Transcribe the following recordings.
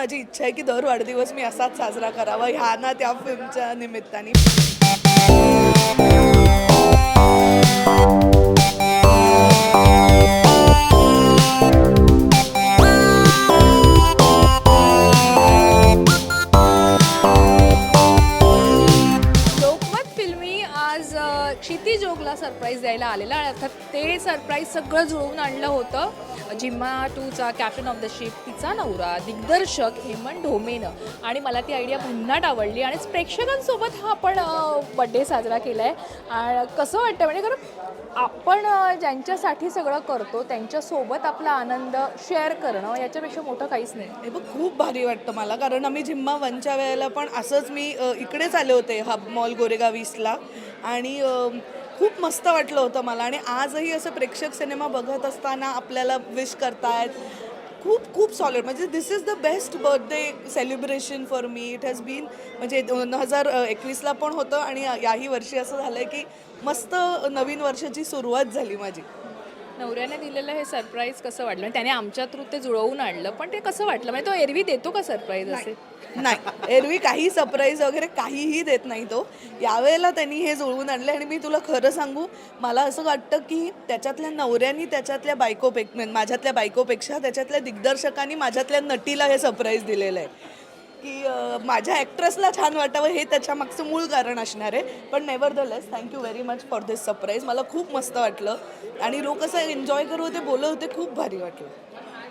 माझी इच्छा आहे की दर वाढदिवस मी असाच साजरा करावा ह्या ना त्या फिल्मच्या निमित्ताने. अर्थात ते सरप्राईज सगळं जुळवून आणलं होतं. जिम्मा टूचा कॅप्टन ऑफ द शिप तिचा नवरा दिग्दर्शक हेमंत ढोमेनं. आणि मला ती आयडिया भन्नाट आवडली. आणि प्रेक्षकांसोबत हा आपण बड्डे साजरा केला आहे आणि कसं वाटतं म्हणजे खरं आपण ज्यांच्यासाठी सगळं करतो त्यांच्यासोबत आपला आनंद शेअर करणं याच्यापेक्षा मोठं काहीच नाही. हे बघ खूप भारी वाटतं मला. कारण आम्ही जिम्मा वनच्या वेळेला पण असंच मी इकडेच आले होते हब मॉल गोरेगाव ईस्टला आणि खूप मस्त वाटलं होतं मला. आणि आजही असं प्रेक्षक सिनेमा बघत असताना आपल्याला विश करतायत. खूप खूप सॉलिड म्हणजे this is the best birthday celebration for me it has been म्हणजे दोन हजार एकवीसला पण होतं आणि याही वर्षी असं झालं आहे की मस्त नवीन वर्षाची सुरुवात झाली माझी. नवऱ्याने दिलेलं हे सरप्राईज कसं वाटलं? म्हणजे त्याने आमच्या थ्रू ते जुळवून आणलं पण ते कसं वाटलं? म्हणजे तो एरवी देतो का सरप्राईज असे? नाही. एरवी काही सरप्राईज वगैरे काहीही देत नाही तो. यावेळेला त्यांनी हे जुळवून आणले आणि मी तुला खरं सांगू मला असं वाटतं की त्याच्यातल्या नवऱ्यानी त्याच्यातल्या बायकोपेक्षा म्हणजे माझ्यातल्या बायकोपेक्षा त्याच्यातल्या दिग्दर्शकांनी माझ्यातल्या नटीला हे सरप्राईज दिलेलं आहे. की माझ्या ॲक्ट्रेसला छान वाटावं हे त्याच्या मागचं मूळ कारण असणार आहे. पण nevertheless thank you very much for this surprise मला खूप मस्त वाटलं. आणि लोक असं एन्जॉय करू होते बोलत होते खूप भारी वाटलं.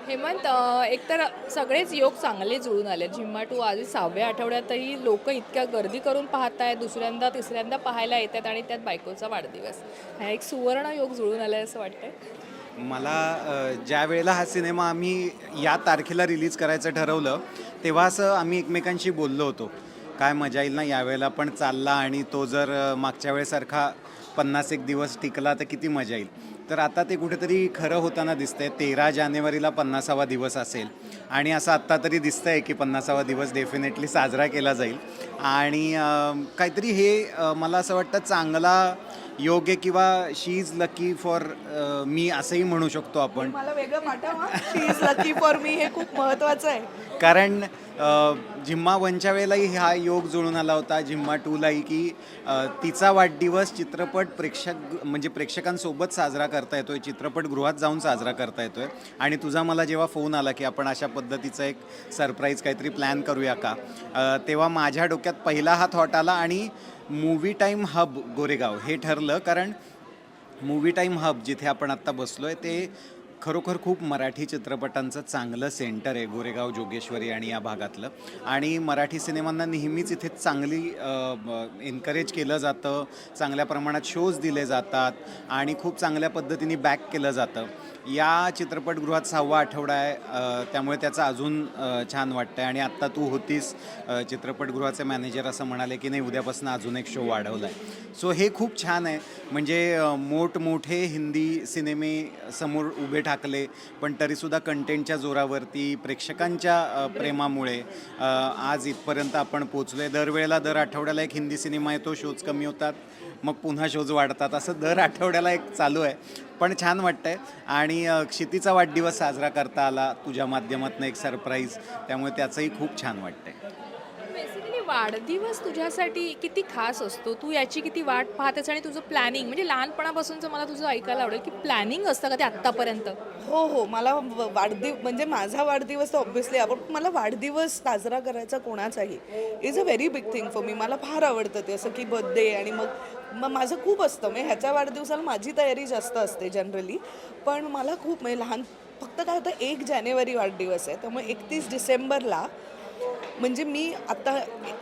हेमंत एकतर सगळेच योग चांगले जुळून आले. झिम्मा टू आधी सहाव्या आठवड्यातही लोक इतक्या गर्दी करून पाहत आहेत दुसऱ्यांदा तिसऱ्यांदा पाहायला येतात आणि त्यात बायकोचा वाढदिवस. हा एक सुवर्ण योग जुळून आलाय असं वाटतं मला ज्या वेळेला हा सिनेमा आम्ही या तारखेला रिलीज करायचं ठरवलं तेव्हा असं आम्ही एकमेकांशी बोललो होतो. काय मजा येईल ना यावेळेला पण चालला आणि तो जर मागच्या वेळेसारखा पन्नास एक दिवस टिकला तर किती मजा येईल. तर आता ते कुठेतरी खरं होताना दिसतंय. तेरा जानेवारीला पन्नासावा दिवस असेल आणि असं आत्ता तरी दिसतंय की पन्नासावा दिवस डेफिनेटली साजरा केला जाईल. आणि काहीतरी हे मला असं वाटतं चांगला योग्य किंवा she is lucky for me असंही म्हणू शकतो आपण. मला वेगळं पाठवा she is lucky for me हे खूप महत्त्वाचं आहे. कारण जिम्मा झिम्मा वनच्या वेळेलाही हा योग जुळून आला होता. झिम्मा टूलाही की तिचा वाढदिवस चित्रपट प्रेक्षक म्हणजे प्रेक्षकांसोबत साजरा करता येतोय. चित्रपटगृहात जाऊन साजरा करता येतोय. आणि तुझा मला जेव्हा फोन आला की आपण अशा पद्धतीचा एक सरप्राईज काहीतरी प्लॅन करूया का? तेव्हा माझ्या डोक्यात पहिला हा थॉट आला आणि मूवी टाईम हब गोरेगाव हे ठरलं. कारण मूवी टाईम हब जिथे आपण आत्ता बसलो आहे ते खरोखर खूप मराठी चित्रपटांचं चांगलं सेंटर आहे गोरेगाव जोगेश्वरी आणि या भागातलं. आणि मराठी सिनेमांना नेहमीच इथे चांगली एनकरेज केलं जातं चांगल्या प्रमाणात शोज दिले जातात आणि खूप चांगल्या पद्धतीने बॅक केलं जातं. या चित्रपटगृहात सहावा आठवडा आहे त्यामुळे त्याचं अजून छान वाटतं आहे आणि आत्ता तू होतीस चित्रपटगृहाचे मॅनेजर असं म्हणाले की नाही उद्यापासून अजून एक शो वाढवला आहे सो हे खूप छान आहे. म्हणजे मोठमोठे हिंदी सिनेमे समोर उभे ठाकले पण तरीसुद्धा कंटेंटच्या जोरावरती प्रेक्षकांच्या प्रेमामुळे आज इथपर्यंत आपण पोचलो आहे दरवेळेला दर आठवड्याला एक हिंदी सिनेमा येतो शोज कमी होतात मग पुन्हा शोज वाढतात असं दर आठवड्याला एक चालू आहे. पण छान वाटतंय. आणि क्षितीचा वाढदिवस साजरा करता आला तुझ्या माध्यमातून एक सरप्राईज त्यामुळे त्याचंही खूप छान वाटतंय. वाढदिवस तुझ्यासाठी किती खास असतो? तू याची किती वाट पाहतेस आणि तुझं प्लॅनिंग म्हणजे लहानपणापासूनचं मला तुझं ऐकायला आवडेल की प्लॅनिंग असतं का ते आत्तापर्यंत? हो हो. मला व- वाढदिव म्हणजे माझा वाढदिवस तर ऑब्व्हियसली आवड मला वाढदिवस साजरा करायचा कोणाचाही is a very big thing for me मला फार आवडतं ते असं की बर्थडे आणि मग मग माझं खूप असतं. म्हणजे ह्याच्या वाढदिवसाला माझी तयारी जास्त असते जनरली पण मला खूप म्हणजे लहान फक्त काय होतं एक जानेवारी वाढदिवस आहे. त्यामुळे एकतीस डिसेंबरला म्हणजे मी आता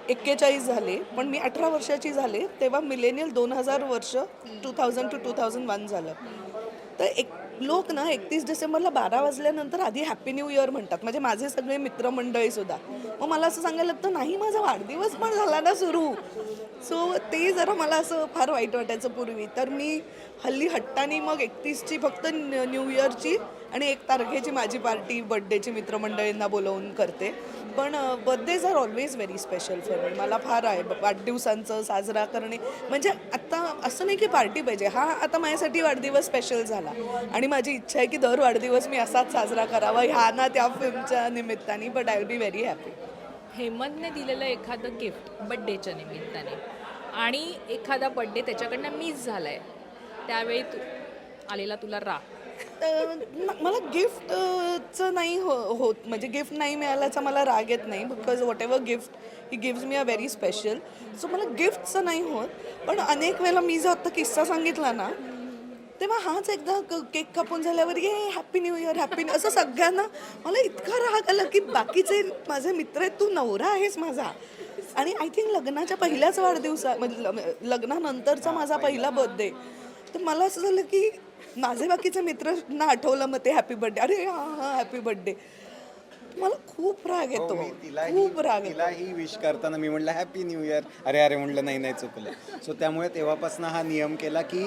एक्केचाळीस झाले पण मी अठरा वर्षाची झाले तेव्हा मिलेनियल दोन हजार वर्ष two thousand two two thousand one झालं. तर एक लोक ना एकतीस डिसेंबरला बारा वाजल्यानंतर आधी हॅपी न्यू इयर म्हणतात. म्हणजे माझे सगळे मित्रमंडळी सुद्धा. मग मला असं सांगायला लागतं नाही माझा वाढदिवस पण झाला ना सुरू. सो ते जरा मला असं फार वाईट वाटायचं पूर्वी. तर मी हल्ली हट्टानी मग एकतीसची फक्त न्यू इयरची आणि एक तारखेची माझी पार्टी बड्डेची मित्रमंडळींना बोलवून करते. पण birthdays are always very special for me मला फार आहे. वाढदिवसांचं साजरा करणे. म्हणजे आत्ता असं नाही की पार्टी पाहिजे. हा आता माझ्यासाठी वाढदिवस स्पेशल झाला. आणि माझी इच्छा आहे की दर वाढदिवस मी असाच साजरा करावा ह्या ना त्या फिल्मच्या निमित्ताने. But I will be very happy हेमंतने दिलेलं एखादं गिफ्ट बड्डेच्या निमित्ताने. आणि एखादा बड्डे त्याच्याकडनं मिस झाला आहे त्यावेळी तू आलेला तुला राग. मला गिफ्टचं नाही हो होत. म्हणजे गिफ्ट नाही मिळाल्याचा मला राग येत नाही because whatever gift he gives me a very special so मला गिफ्टचं नाही होत. पण अनेक वेळेला मी जो आत्ता किस्सा सांगितला ना तेव्हा हाच एकदा क- केक कापून झाल्यावर ये happy new year happy new असं सगळ्यांना मला इतका राग आला की बाकीचे माझे मित्र आहेत तू नवरा आहेस माझा. आणि आय थिंक लग्नाच्या पहिल्याच वाढदिवसा म्हणजे लग्नानंतरचा माझा पहिला. बर्थडे तर मला असं झालं की माझे बाकीचे मित्रांना आठवलं मग ते हॅपी बर्थडे अरे हा हा हॅपी बर्थडे मला खूप राग येतो. हो, खूप राग येतो. तिलाही विश करताना मी म्हटलं हॅपी न्यू इयर अरे अरे म्हटलं नाही नाही चुकलं. सो त्यामुळे तेव्हापासून हा नियम केला की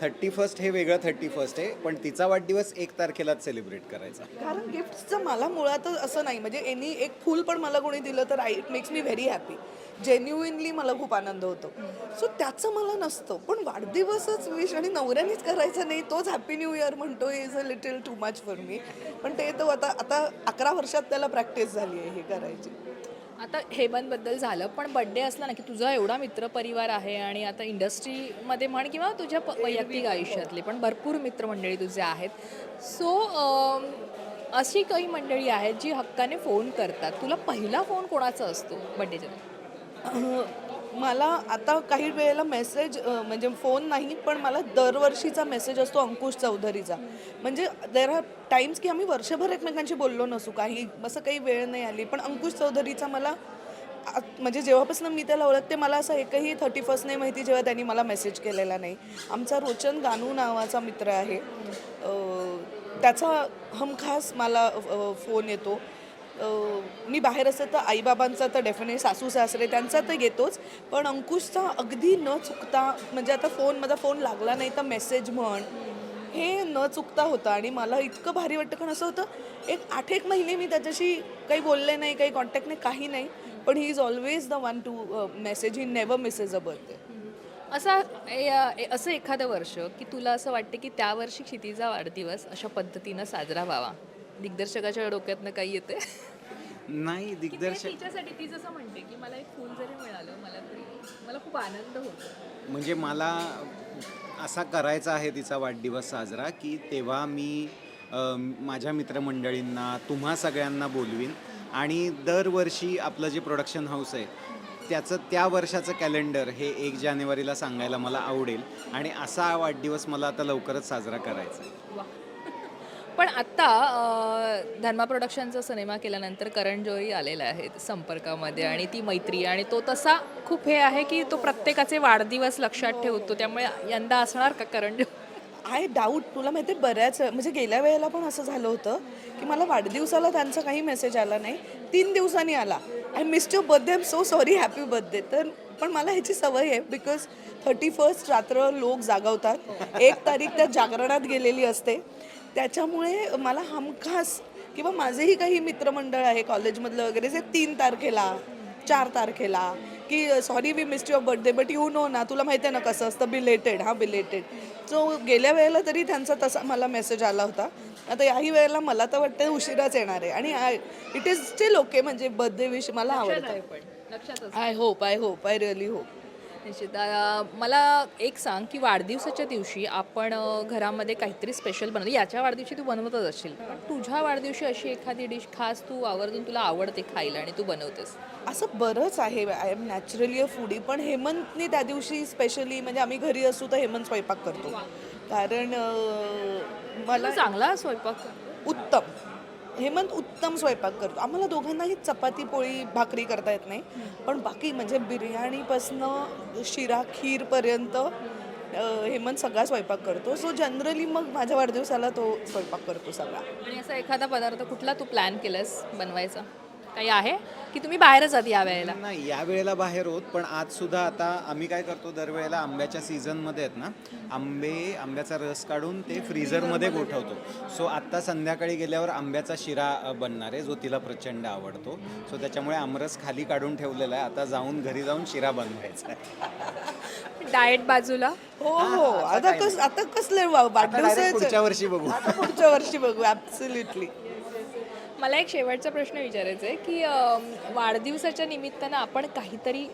थर्टी फर्स्ट हे वेगळं थर्टी फर्स्ट आहे पण तिचा वाढदिवस एक तारखेलाच सेलिब्रेट करायचा. कारण गिफ्टचं मला मुळातच असं नाही म्हणजे एनी एक फूल पण मला कोणी दिलं तर I it makes me very happy genuinely मला खूप आनंद होतो. सो त्याचं मला नसतं पण वाढदिवसच विश आणि नवऱ्यानेच करायचं नाही तोच हॅपी न्यू इयर म्हणतो is a little too much for me पण ते तो आता आता अकरा वर्षात त्याला प्रॅक्टिस झाली आहे हे करायची. आता हेमंतबद्दल झालं पण बड्डे असला ना की तुझा एवढा मित्रपरिवार आहे आणि आता इंडस्ट्रीमध्ये म्हण किंवा तुझ्या प- वैयक्तिक आयुष्यातले पण भरपूर मित्रमंडळी तुझे आहेत. सो अशी काही मंडळी आहेत जी हक्काने फोन करतात. तुला पहिला फोन कोणाचा असतो बड्डेच्या मला आता काही वेळेला मेसेज म्हणजे फोन नाही पण मला दरवर्षीचा मेसेज असतो अंकुश चौधरीचा. म्हणजे देर आर टाइम्स की आम्ही वर्षभर एकमेकांशी बोललो नसू काही असं काही वेळ नाही आली. पण अंकुश चौधरीचा मला आ- म्हणजे जेव्हापासून मी त्याला ओळखते मला असं एकही थर्टी फर्स्ट नाही माहिती जेव्हा त्यांनी मला मेसेज केलेला नाही. आमचा रोचन गानू नावाचा मित्र आहे. त्याचा हमखास मला फोन येतो. मी बाहेर असं तर आईबाबांचा तर डेफिनेट सासू सासरे त्यांचा तर येतोच पण अंकुशचा अगदी न चुकता म्हणजे आता फोन माझा फोन लागला नाही तर मेसेज म्हण हे न चुकता होतं. आणि मला इतकं भारी वाटतं कारण असं होतं एक आठ एक महिने मी त्याच्याशी काही बोलले नाही काही कॉन्टॅक्ट नाही काही नाही. पण he is always the one to message he never misses a birthday असा ए- ए- असं एखादं वर्ष की तुला असं वाटतं की त्या वर्षी क्षितीचा वाढदिवस अशा पद्धतीनं साजरा व्हावा? दिग्दर्शकाच्या डोक्यातनं काही येते नाही दिग्दर्शक तिच्यासाठी ती जसं म्हणते की मला एक फूल जरी मिळालं मला तरी मला खूप आनंद होतो. म्हणजे मला असा करायचा आहे तिचा वाढदिवस साजरा की तेव्हा मी माझ्या मित्रमंडळींना तुम्हा सगळ्यांना बोलवीन. आणि दरवर्षी आपलं जे प्रोडक्शन हाऊस आहे त्याचं त्या वर्षाचं कॅलेंडर हे एक जानेवारीला सांगायला मला आवडेल. आणि असा वाढदिवस मला आता लवकरच साजरा करायचा आहे. पण आत्ता धर्मा प्रोडक्शनचा सिनेमा केल्यानंतर करण जोई आलेला आहे संपर्कामध्ये आणि ती मैत्री आणि तो तसा खूप हे आहे की तो प्रत्येकाचे वाढदिवस लक्षात ठेवतो. त्यामुळे यंदा असणार का करण जो आय डाऊट. तुला माहिती आहे बऱ्याच म्हणजे गेल्या वेळेला पण असं झालं होतं की मला वाढदिवसाला त्यांचा काही मेसेज आला नाही. तीन दिवसांनी आला. I missed your birthday am so sorry happy birthday तर पण मला ह्याची सवय आहे बिकॉज थर्टी फर्स्ट रात्र लोक जागवतात. एक तारीख त्या जागरणात गेलेली असते. त्याच्यामुळे मला हमखास किंवा माझेही काही मित्रमंडळ आहे कॉलेजमधलं वगैरे जे तीन तारखेला चार तारखेला की sorry we missed your birthday but you know ना तुला माहिती आहे ना कसं असतं बिलेटेड हा बिलेटेड सो गेल्या वेळेला तरी त्यांचा तसा मला मेसेज आला होता. आता याही वेळेला मला तर वाटतं उशिराच येणार आहे. आणि इट इज स्टील ओके म्हणजे बर्थडे विश मला आवडतं. I hope I hope I really hope निश्चित. मला एक सांग की वाढदिवसाच्या दिवशी आपण घरामध्ये काहीतरी स्पेशल बनवतो. याच्या वाढदिवशी तू बनवतच असशील. पण तुझ्या वाढदिवशी अशी एखादी डिश खास तू आवर्जून तुला आवडते खायला आणि तू बनवतेस? असं बरंच आहे. I am naturally a foodie पण हेमंतने त्या दिवशी स्पेशली म्हणजे आम्ही घरी असू तर हेमंत स्वयंपाक करतो. कारण मला चांगला स्वयंपाक. उत्तम. हेमंत उत्तम स्वयंपाक करतो. आम्हाला दोघांनाही चपाती पोळी भाकरी करता येत नाही. पण बाकी म्हणजे बिर्याणीपासनं शिरा खीरपर्यंत हेमंत सगळा स्वयंपाक करतो. सो जनरली मग माझ्या वाढदिवसाला तो स्वयंपाक करतो सगळा. आणि असा एखादा पदार्थ कुठला तू प्लॅन केलास बनवायचा? काही आहे? की तुम्ही बाहेरच आहात या वेळेला? नाही या वेळेला बाहेर होत पण आज सुद्धा आता आम्ही काय करतो दरवेळेला आंब्याच्या सीझनमध्ये आहेत ना आंबे आंब्याचा रस काढून ते फ्रीझरमध्ये गोठवतो. सो आत्ता संध्याकाळी गेल्यावर आंब्याचा शिरा अ, बनणार आहे जो तिला प्रचंड आवडतो. सो त्याच्यामुळे आमरस खाली काढून ठेवलेला आहे. आता जाऊन घरी जाऊन शिरा बनवायचा आहे. डाएट बाजूला? हो हो आता कस आता कसले वा- आता direct वाढदिवसाचे पुढच्या वर्षी बघू. आता पुढच्या वर्षी बघू ऍब्सोल्युटली मला एक शेवटचा प्रश्न विचारायचा आहे की वाढदिवसाच्या निमित्तानं आपण काहीतरी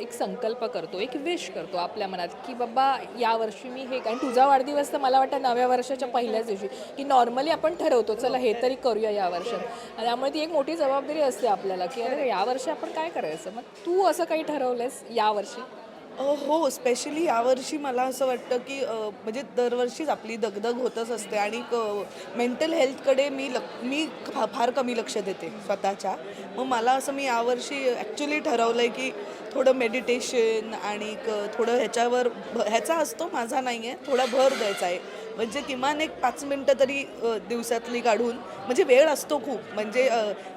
एक संकल्प करतो एक विश करतो आपल्या मनात की बाबा यावर्षी मी हे कारण तुझा वाढदिवस तर मला वाटतं नव्या वर्षाच्या पहिल्याच दिवशी की नॉर्मली आपण ठरवतो चला हे तरी करूया या वर्षात. आणि त्यामुळे ती एक मोठी जबाबदारी असते आपल्याला की अरे यावर्षी आपण काय करायचं? मग तू असं काही ठरवलंयस यावर्षी हो स्पेशली यावर्षी मला असं वाटतं की म्हणजे दरवर्षीच आपली दगदग होतच असते आणि मेंटल हेल्थकडे मी लक मी फार कमी लक्ष देते स्वतःच्या. मग मला असं मी यावर्षी ॲक्च्युली ठरवलं आहे की थोडं मेडिटेशन आणि थोडं ह्याच्यावर भ- ह्याचा असतो माझा नाही आहे थोडा भर द्यायचा आहे. म्हणजे किमान एक पाच मिनटं तरी दिवसातली काढून म्हणजे वेळ असतो खूप. म्हणजे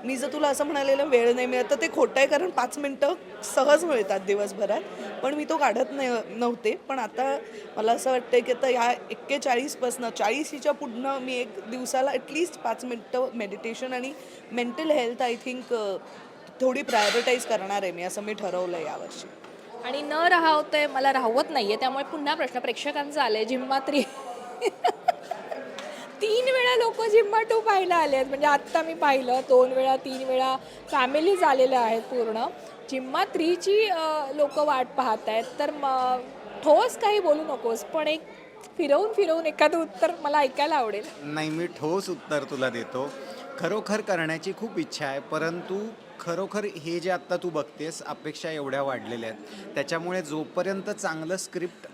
मी जर तुला असं म्हणालेलं वेळ नाही मिळत तर ते खोटं आहे कारण पाच मिनटं सहज मिळतात दिवसभरात. पण मी तो काढत नाही नव्हते. पण आता मला असं वाटतं की आता ह्या एक्केचाळीसपासनं चाळीशीच्या पुढनं मी एक दिवसाला ॲटलिस्ट पाच मिनटं मेडिटेशन आणि मेंटल हेल्थ आय थिंक थोडी प्रायोरिटाईज करणार आहे मी असं मी ठरवलं आहे यावर्षी. आणि न राहवतंय मला राहवत आहे त्यामुळे पुन्हा प्रश्न प्रेक्षकांचा आलाय जिम्मात्री तीन वेळा लोक जिम्मा टू पाहायला आले आहेत. म्हणजे आत्ता मी पाहिलं दोन वेळा तीन वेळा फॅमिलीज आलेल्या आहेत पूर्ण. जिम्मा थ्रीची लोक वाट पाहत आहेत. तर मग ठोस काही बोलू नकोस पण एक फिरवून फिरवून एखादं उत्तर मला ऐकायला आवडेल. नाही मी ठोस उत्तर तुला देतो. खरोखर करण्याची खूप इच्छा आहे परंतु खरोखर हे जे आत्ता तू बघतेस अपेक्षा एवढ्या वाढलेल्या आहेत. त्याच्यामुळे जोपर्यंत चांगलं स्क्रिप्ट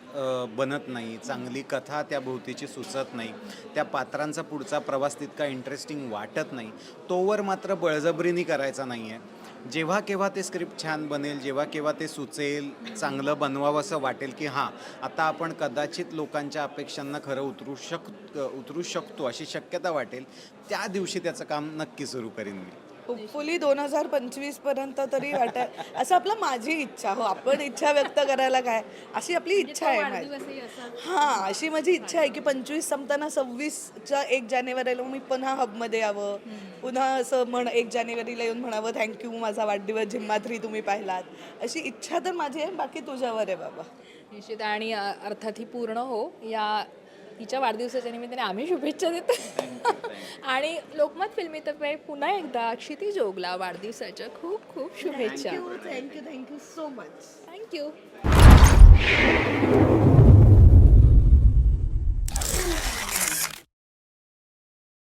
बनत नाही. चांगली कथा त्या भोवतीची सुचत नाही. त्या पात्रांचा पुढचा प्रवास तितका इंटरेस्टिंग वाटत नाही. तोवर मात्र बळजबरीने करायचा नाही आहे जेव्हा केव्हा ते स्क्रिप्ट छान बनेल जेव्हा केव्हा ते सुचेल चांगलं बनवावं असं वाटेल की हां आता आपण कदाचित लोकांच्या अपेक्षांना खरं उतरू शक उतरू शकतो अशी शक्यता वाटेल त्या दिवशी त्याचं काम नक्की सुरू करीन मी. होपफुली दोन हजार पंचवीसपर्यंत तरी वाटेल असं आपलं माझी इच्छा हो आपण इच्छा व्यक्त करायला काय? अशी आपली इच्छा आहे माझी. हां अशी माझी इच्छा आहे की पंचवीस संपताना सव्वीसच्या एक जानेवारीला मी पुन्हा हबमध्ये यावं. पुन्हा असं म्हण एक जानेवारीला येऊन म्हणावं थँक्यू माझा वाढदिवस जिम्मा थ्री तुम्ही पाहिलात. अशी इच्छा तर माझी आहे बाकी तुझ्यावर आहे बाबा. निश्चित आणि अर्थात ही पूर्ण हो या तिच्या वाढदिवसाच्या निमित्ताने आम्ही शुभेच्छा देतो. आणि लोकमत फिल्मीतर्फे पुन्हा एकदा क्षिती जोगला वाढदिवसाच्या खूप खूप शुभेच्छा. Thank you thank you so much thank you